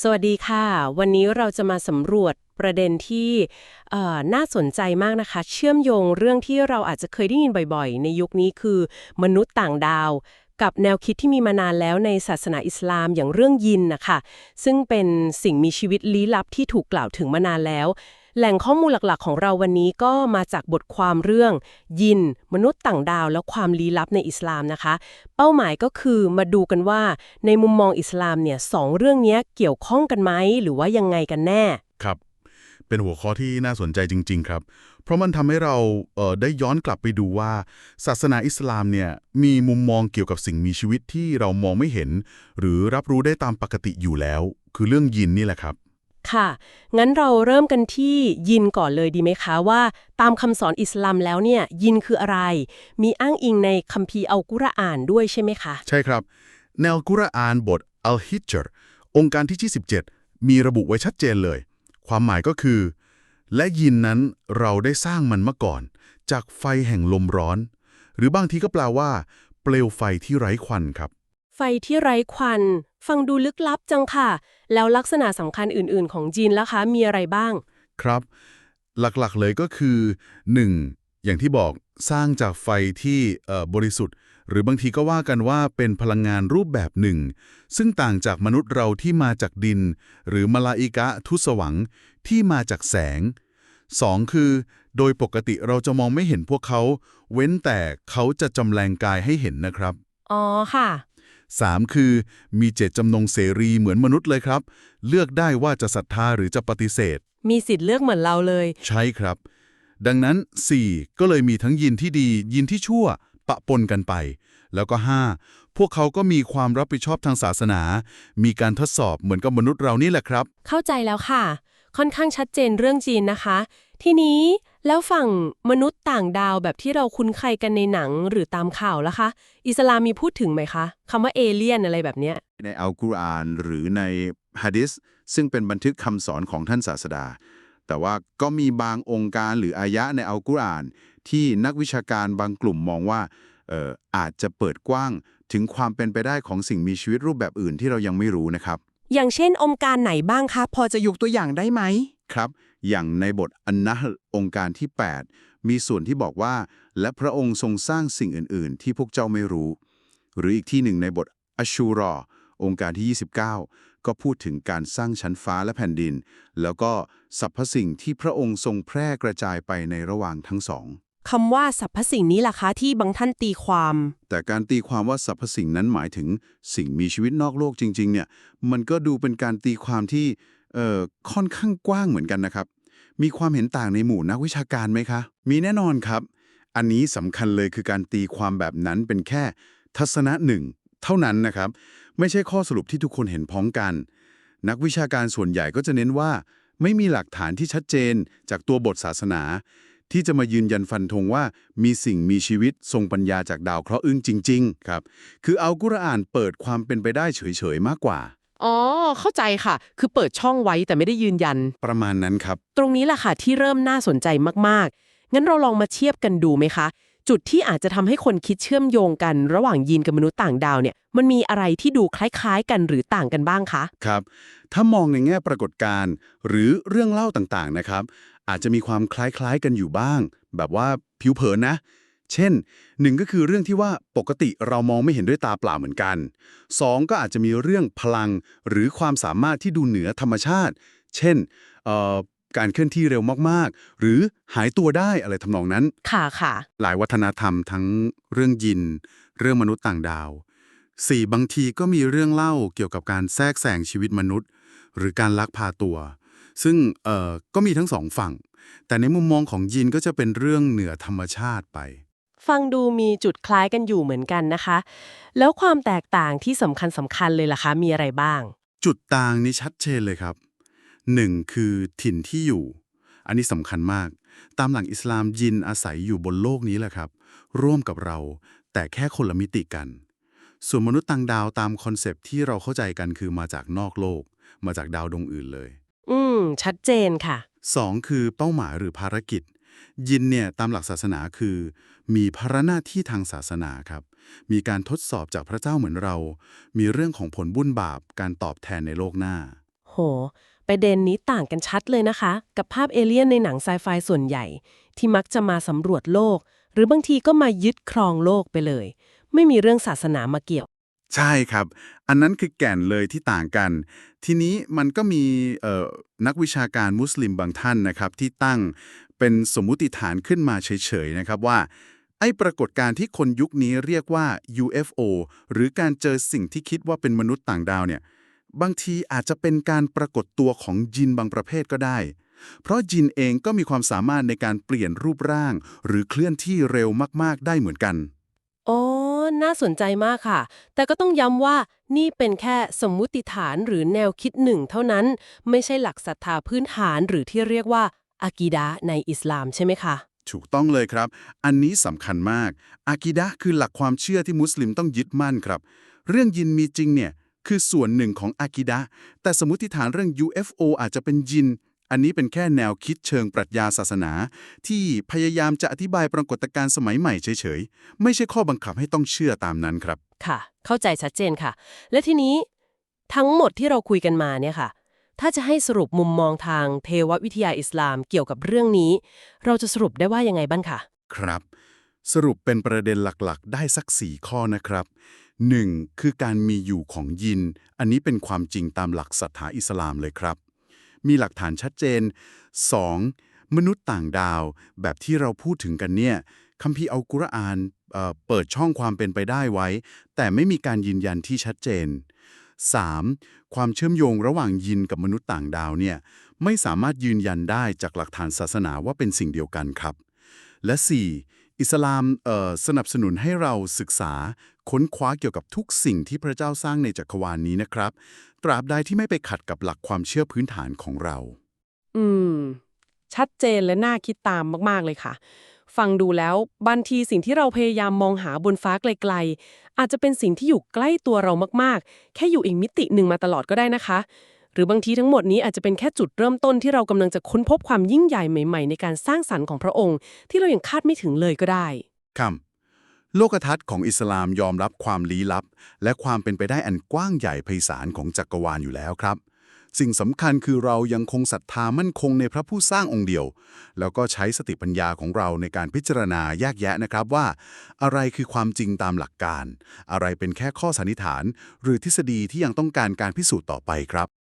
สวัสดีค่ะ วันนี้เราจะมาสำรวจประเด็นที่น่าสนใจมากนะคะ เชื่อมโยงเรื่องที่เราอาจจะเคยได้ยินบ่อยๆ ในยุคนี้คือ มนุษย์ต่างดาว กับแนวคิดที่มีมานานแล้วในศาสนาอิสลามอย่างเรื่องยินนะคะ ซึ่งเป็นสิ่งมีชีวิตลี้ลับที่ถูกกล่าวถึงมานานแล้ว แหล่งข้อมูลหลักๆ ของเราวันนี้ก็มาจากบทความเรื่อง ยิน มนุษย์ต่างดาวและความลี้ลับในอิสลามนะคะ เป้าหมายก็คือมาดูกันว่า ในมุมมองอิสลามเนี่ยสองเรื่องนี้เกี่ยวข้องกันไหมหรือว่ายังไงกันแน่ครับ เป็นหัวข้อที่น่าสนใจจริง ๆ ครับ เพราะมันทำให้เราเอ่อได้ย้อนกลับไปดูว่า ศาสนาอิสลามเนี่ยมีมุมมองเกี่ยวกับสิ่งมีชีวิตที่เรามองไม่เห็น หรือรับรู้ได้ตามปกติอยู่แล้ว คือเรื่องยินนี่แหละครับ ค่ะ งั้นเราเริ่มกันที่ยินก่อนเลยดีไหมคะว่า ตามคำสอนอิสลามแล้วเนี่ย ยินคืออะไร มีอ้างอิงในคัมภีร์อัลกุรอานด้วยใช่ไหมคะ ใช่ครับแนวกุรอานบทอัลฮิจรองค์การที่ 27 มีระบุไว้ชัดเจนเลย ความหมายก็คือ และยินนั้นเราได้สร้างมันมาก่อน จากไฟแห่งลมร้อน หรือบางทีก็แปลว่า เปลวไฟที่ไร้ควันครับ ที่ไร้ควัน ฟังดูลึกลับจังค่ะ แล้วลักษณะสำคัญอื่น ๆ ของยินล่ะคะ มีอะไรบ้าง ครับ หลักๆเลยก็คือ 1. อย่างที่บอกสร้างจากไฟที่เอ่อบริสุทธิ์ หรือบางทีก็ว่ากันว่าเป็นพลังงานรูปแบบหนึ่ง ซึ่งต่างจากมนุษย์เราที่มาจากดิน หรือมลาอิกะทุสวังที่มาจากแสง 2. คือ โดยปกติเราจะมองไม่เห็นพวกเขา เว้นแต่เขาจะจำแรงกายให้เห็นนะครับ อ๋อค่ะ 3. คือ มีเจตจำนงเสรีเหมือนมนุษย์เลยครับ เลือกได้ว่าจะศรัทธาหรือจะปฏิเสธ มีสิทธิ์เลือกเหมือนเราเลย ใช่ครับ ดังนั้น 4. ก็เลยมีทั้งยินที่ดี ยินที่ชั่ว ปะปนกันไป แล้วก็ 5. พวกเขาก็มีความรับผิดชอบทางศาสนา มีการทดสอบเหมือนกับมนุษย์เรานี่แหละครับ เข้าใจแล้วค่ะ ค่อนข้างชัดเจนเรื่องจีนนะคะ ทีนี้แล้วฝั่งมนุษย์ต่างดาวแบบที่เราคุ้นเคยกันในหนังหรือตามข่าวล่ะคะ อิสลามมีพูดถึงไหมคะคำว่าเอเลี่ยนอะไรแบบเนี้ย ในอัลกุรอานหรือในฮะดิษซึ่งเป็นบันทึกคำสอนของท่านศาสดา แต่ว่าก็มีบางองค์การหรืออายะในอัลกุรอาน ที่นักวิชาการบางกลุ่มมองว่าเอ่ออาจจะเปิดกว้างถึงความเป็นไปได้ของสิ่งมีชีวิตรูปแบบอื่นที่เรายังไม่รู้นะครับ อย่างเช่นองค์การไหนบ้างคะพอจะยกตัวอย่างได้ไหมครับ อย่างในบทอันนะห์องค์การที่ 8 มีส่วนที่บอกว่า และพระองค์ทรงสร้างสิ่งอื่น ๆ ที่พวกเจ้าไม่รู้ หรืออีกที่หนึ่งในบทอัชชูรอ องค์การที่ 29 ก็พูดถึงการสร้างชั้นฟ้าและแผ่นดิน แล้วก็สรรพสิ่งที่พระองค์ทรงแพร่กระจายไปในระหว่างทั้งสองคำว่าสรรพสิ่งนี้ล่ะคะที่บางท่านตีความ แต่การตีความว่าสรรพสิ่งนั้นหมายถึงสิ่งมีชีวิตนอกโลกจริง ๆ เนี่ย มันก็ดูเป็นการตีความที่เอ่อ ค่อนข้างกว้างเหมือนกันนะครับ มีความเห็นต่างในหมู่นักวิชาการไหมคะ มีแน่นอนครับ อันนี้สำคัญเลยคือการตีความแบบนั้นเป็นแค่ทัศนะหนึ่งเท่านั้นนะครับ ไม่ใช่ข้อสรุปที่ทุกคนเห็นพ้องกัน นักวิชาการส่วนใหญ่ก็จะเน้นว่า ไม่มีหลักฐานที่ชัดเจนจากตัวบทศาสนา ที่จะมายืนยันฟันธงว่ามีสิ่งมีชีวิตทรงปัญญาจากดาวเคราะห์อึ้งจริง ๆ ครับ คือเอัลกุรอานเปิดความเป็นไปได้เฉยๆมากกว่า อ๋อ เข้าใจค่ะ คือเปิดช่องไว้แต่ไม่ได้ยืนยัน ประมาณนั้นครับ ตรงนี้แหละค่ะที่เริ่มน่าสนใจมากๆ งั้นเราลองมาเทียบกันดูไหมคะ จุดที่อาจจะทำให้คนคิดเชื่อมโยงกัน ระหว่างยีนกับมนุษย์ต่างดาวเนี่ย มันมีอะไรที่ดูคล้ายๆ กันหรือต่างกันบ้างคะ ครับ ถ้ามองในแง่ปรากฏการณ์ หรือเรื่องเล่าต่างๆนะครับ อาจจะมีความคล้ายๆกันอยู่บ้าง แบบว่าผิวเผินนะ เช่นหนึ่งก็คือเรื่องที่ว่าปกติเรามองไม่เห็นด้วยตาเปล่าเหมือนกันสองก็อาจจะมีเรื่องพลังหรือความสามารถที่ดูเหนือธรรมชาติ เช่นเอ่อการเคลื่อนที่เร็วมากๆ หรือหายตัวได้อะไรทำนองนั้น ค่ะค่ะ หลายวัฒนธรรมทั้งเรื่องยิน เรื่องมนุษย์ต่างดาวสี่บางทีก็มีเรื่องเล่าเกี่ยวกับการแทรกแซงชีวิตมนุษย์ หรือการลักพาตัว ซึ่งเอ่อก็มีทั้งสองฝั่ง แต่ในมุมมองของยินก็จะเป็นเรื่องเหนือธรรมชาติไป ฟังดูมีจุดคล้ายกันอยู่เหมือนกันนะคะ แล้วความแตกต่างที่สำคัญสำคัญเลยล่ะคะ มีอะไรบ้าง จุดต่างนี้ชัดเจนเลยครับหนึ่งคือถิ่นที่อยู่ อันนี้สำคัญมาก ตามหลังอิสลามยินอาศัยอยู่บนโลกนี้แหละครับ ร่วมกับเรา แต่แค่คนละมิติกัน ส่วนมนุษย์ต่างดาวตามคอนเซปต์ที่เราเข้าใจกันคือมาจากนอกโลก มาจากดาวดวงอื่นเลย อืม ชัดเจนค่ะสองคือเป้าหมายหรือภารกิจ ยินเนี่ยตามหลักศาสนาคือ มีภาระหน้าที่ทางศาสนาครับ มีการทดสอบจากพระเจ้าเหมือนเรา มีเรื่องของผลบุญบาปการตอบแทนในโลกหน้าโหโห ประเด็นนี้ต่างกันชัดเลยนะคะ กับภาพเอเลี่ยนในหนังไซไฟส่วนใหญ่ ที่มักจะมาสำรวจโลก หรือบางทีก็มายึดครองโลกไปเลย ไม่มีเรื่องศาสนามาเกี่ยว ใช่ครับ อันนั้นคือแก่นเลยที่ต่างกัน ทีนี้มันก็มีเอ่อนักวิชาการมุสลิมบางท่านนะครับ ที่ตั้ง เป็นสมมุติฐานขึ้นมาเฉยๆนะครับว่า ไอ้ปรากฏการณ์ที่คนยุคนี้เรียกว่า UFO หรือการเจอสิ่งที่คิดว่าเป็นมนุษย์ต่างดาวเนี่ยบางทีอาจจะเป็นการปรากฏตัวของจินบางประเภทก็ได้ เพราะจินเองก็มีความสามารถในการเปลี่ยนรูปร่าง หรือเคลื่อนที่เร็วมากๆได้เหมือนกันอ๋อน่าสนใจมากค่ะ แต่ก็ต้องย้ำว่านี่เป็นแค่สมมุติฐานหรือแนวคิดหนึ่งเท่านั้น ไม่ใช่หลักศรัทธาพื้นฐานหรือที่เรียกว่า อากีดะห์ในอิสลามใช่ไหมคะ ถูกต้องเลยครับ อันนี้สำคัญมาก อากิดะห์คือหลักความเชื่อที่มุสลิมต้องยึดมั่นครับ เรื่องยินมีจริงเนี่ยคือส่วนหนึ่งของอากิดะห์แต่สมมติฐานเรื่อง UFO อาจจะเป็นยิน อันนี้เป็นแค่แนวคิดเชิงปรัชญาศาสนา ที่พยายามจะอธิบายปรากฏการณ์สมัยใหม่เฉยๆ ไม่ใช่ข้อบังคับให้ต้องเชื่อตามนั้นครับ ค่ะ เข้าใจชัดเจนค่ะ และทีนี้ทั้งหมดที่เราคุยกันมาเนี่ยค่ะ ถ้าจะให้สรุปมุมมองทางเทววิทยาอิสลามเกี่ยวกับเรื่องนี้ เราจะสรุปได้ว่ายังไงบ้างคะครับ สรุปเป็นประเด็นหลักๆ ได้สัก4ข้อนะครับ 1. คือการมีอยู่ของยิน อันนี้เป็นความจริงตามหลักศรัทธาอิสลามเลยครับ มีหลักฐานชัดเจน 2. มนุษย์ต่างดาว แบบที่เราพูดถึงกันเนี่ยคัมภีร์อัลกุรอานเเปิดช่องความเป็นไปได้ไว้ แต่ไม่มีการยืนยันที่ชัดเจน 3. ความเชื่อมโยงระหว่างยินกับมนุษย์ต่างดาวเนี่ยไม่สามารถยืนยันได้จากหลักฐานศาสนาว่าเป็นสิ่งเดียวกันครับ และ 4. อิสลามสนับสนุนให้เราศึกษาค้นคว้าเกี่ยวกับทุกสิ่งที่พระเจ้าสร้างในจักรวาลนี้นะครับ ตราบใดที่ไม่ไปขัดกับหลักความเชื่อพื้นฐานของเรา อืม ชัดเจนและน่าคิดตามมาก ๆ เลยค่ะ ฟังดูแล้วบางทีสิ่งที่เราพยายามมองหาบนฟ้าไกลๆ อาจจะเป็นสิ่งที่อยู่ใกล้ตัวเรามากๆ แค่อยู่อีกมิติหนึ่งมาตลอดก็ได้นะคะ หรือบางทีทั้งหมดนี้อาจจะเป็นแค่จุดเริ่มต้นที่เรากำลังจะค้นพบความยิ่งใหญ่ใหม่ ๆ ในการสร้างสรรค์ของพระองค์ ที่เรายังคาดไม่ถึงเลยก็ได้ครับโลกทัศน์ของอิสลามยอมรับความลี้ลับ และความเป็นไปได้อันกว้างใหญ่ไพศาลของจักรวาลอยู่แล้วครับ สิ่งสำคัญคือเรายังคงศรัทธามั่นคงในพระผู้สร้างองค์เดียว แล้วก็ใช้สติปัญญาของเราในการพิจารณาแยกแยะนะครับว่า อะไรคือความจริงตามหลักการ อะไรเป็นแค่ข้อสันนิษฐาน หรือทฤษฎีที่ยังต้องการการพิสูจน์ต่อไปครับ